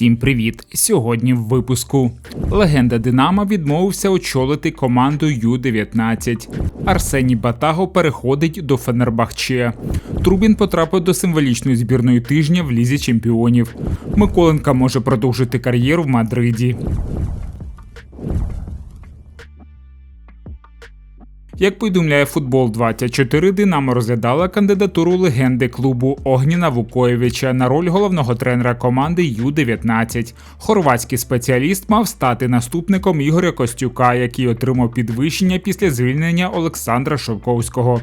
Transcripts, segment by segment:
Всім привіт! Сьогодні в випуску легенда Динамо відмовився очолити команду Ю-19. Арсеній Батаго переходить до Фенербахче. Трубін потрапив до символічної збірної тижня в лізі чемпіонів. Миколенка може продовжити кар'єру в Мадриді. Як повідомляє футбол 24 Динамо розглядала кандидатуру легенди клубу Огніна Вукоєвича на роль головного тренера команди Ю-19. Хорватський спеціаліст мав стати наступником Ігоря Костюка, який отримав підвищення після звільнення Олександра Шовковського.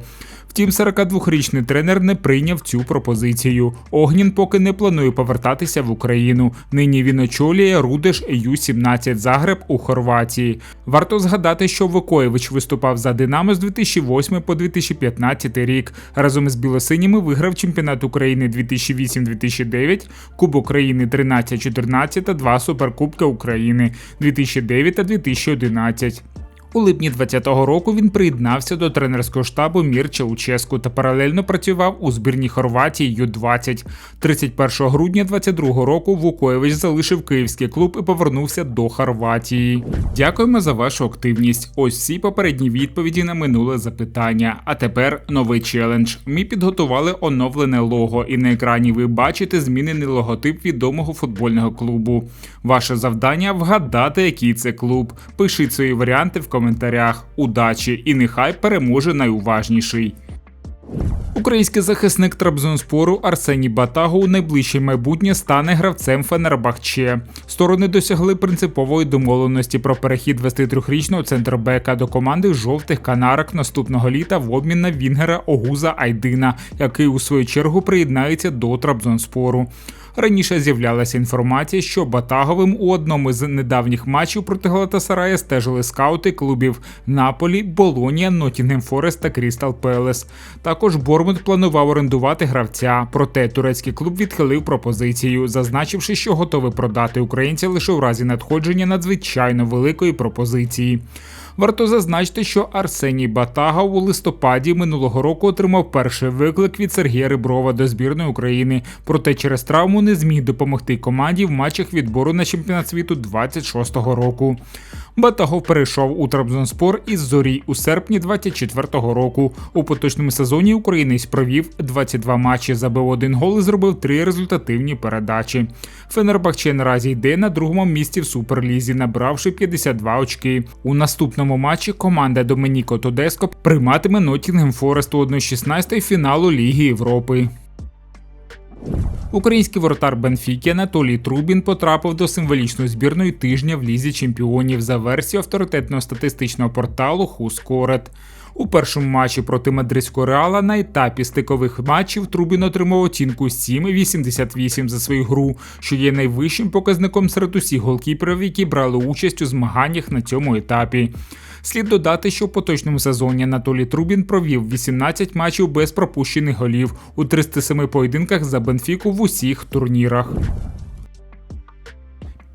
Втім, 42-річний тренер не прийняв цю пропозицію. Огнін поки не планує повертатися в Україну. Нині він очолює Рудеш Ю-17 Загреб у Хорватії. Варто згадати, що Вокоєвич виступав за Динамо з 2008 по 2015 рік. Разом із білосиніми виграв чемпіонат України 2008-2009, Кубок України 13-14 та два суперкубки України 2009 та 2011. У липні 2020 року він приєднався до тренерського штабу Мірча Уческу та паралельно працював у збірній Хорватії Ю-20. 31 грудня 2022 року Вукоєвич залишив київський клуб і повернувся до Хорватії. Дякуємо за вашу активність. Ось всі попередні відповіді на минуле запитання. А тепер новий челендж. Ми підготували оновлене лого, і на екрані ви бачите змінений логотип відомого футбольного клубу. Ваше завдання вгадати, який це клуб. Пишіть свої варіанти в коментарях. Удачі і нехай переможе найуважніший. Український захисник Трабзонспору Арсеній Батагу у найближче майбутнє стане гравцем Фенербахче. Сторони досягли принципової домовленості про перехід 23-річного центрбека до команди жовтих канарок наступного літа в обмін на Вінгера Огуза Айдина, який у свою чергу приєднається до Трабзонспору. Раніше з'являлася інформація, що Батаговим у одному з недавніх матчів проти Галатасарая стежили скаути клубів Наполі, Болонія, Нотінгем Форест та Крістал Пелес. Також Бормут планував орендувати гравця, проте турецький клуб відхилив пропозицію, зазначивши, що готовий продати українця лише в разі надходження надзвичайно великої пропозиції. Варто зазначити, що Арсеній Батага у листопаді минулого року отримав перший виклик від Сергія Риброва до збірної України, проте через травму не зміг допомогти команді в матчах відбору на чемпіонат світу 26-го року. Батагов перейшов у Трабзонспор із зорі у серпні 24-го року. У поточному сезоні українець провів 22 матчі, забив один гол і зробив три результативні передачі. Фенербахче наразі йде на другому місці в суперлізі, набравши 52 очки. У наступному матчі команда Доменіко Тодеско прийматиме Нотінгем Форест у 1-16 фіналу Ліги Європи. Український воротар Бенфіки Анатолій Трубін потрапив до символічної збірної тижня в лізі чемпіонів за версією авторитетного статистичного порталу Хускорет. У першому матчі проти мадридського реала на етапі стикових матчів Трубін отримав оцінку 7,88 за свою гру, що є найвищим показником серед усіх голкіперів, які брали участь у змаганнях на цьому етапі. Слід додати, що в поточному сезоні Анатолій Трубін провів 18 матчів без пропущених голів у 307 поєдинках за Бенфіку в усіх турнірах.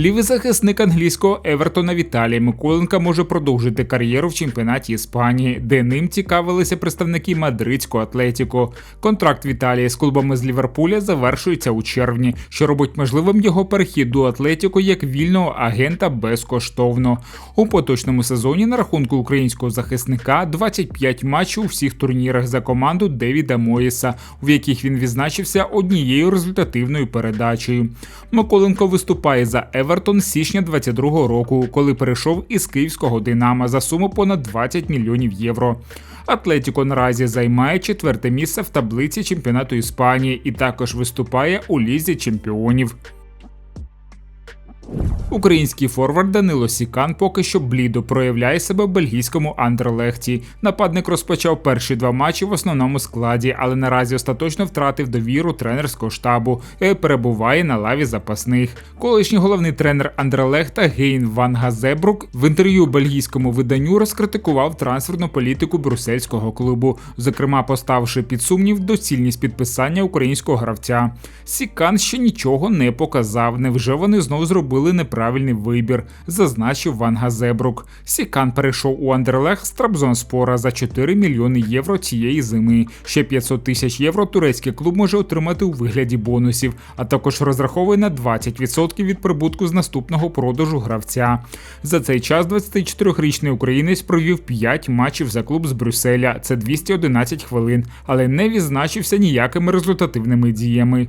Лівий захисник англійського Евертона Віталій Миколенка може продовжити кар'єру в чемпіонаті Іспанії, де ним цікавилися представники мадридського Атлетіко. Контракт Віталія з клубами з Ліверпуля завершується у червні, що робить можливим його перехід до Атлетіко як вільного агента безкоштовно. У поточному сезоні на рахунку українського захисника 25 матчів у всіх турнірах за команду Девіда Моїса, в яких він відзначився однією результативною передачею. Миколенко виступає за Евертон з січня 22-го року, коли перейшов із київського Динамо за суму понад 20 мільйонів євро. Атлетіко наразі займає четверте місце в таблиці чемпіонату Іспанії і також виступає у лізі чемпіонів. Український форвард Данило Сікан поки що блідо проявляє себе в бельгійському Андерлехті. Нападник розпочав перші два матчі в основному складі, але наразі остаточно втратив довіру тренерського штабу і перебуває на лаві запасних. Колишній головний тренер Андерлехта Гейн Ван Газебрук в інтерв'ю бельгійському виданню розкритикував трансферну політику брюссельського клубу, зокрема поставивши під сумнів доцільність підписання українського гравця. Сікан ще нічого не показав. Невже вони знову зробили неправильний вибір? зазначив Ван Газебрук. Сікан перейшов у Андерлех з Трабзонспора за 4 мільйони євро цієї зими. Ще 500 тисяч євро турецький клуб може отримати у вигляді бонусів, а також розраховує на 20% від прибутку з наступного продажу гравця. За цей час 24-річний українець провів 5 матчів за клуб з Брюсселя. Це 211 хвилин, але не відзначився ніякими результативними діями.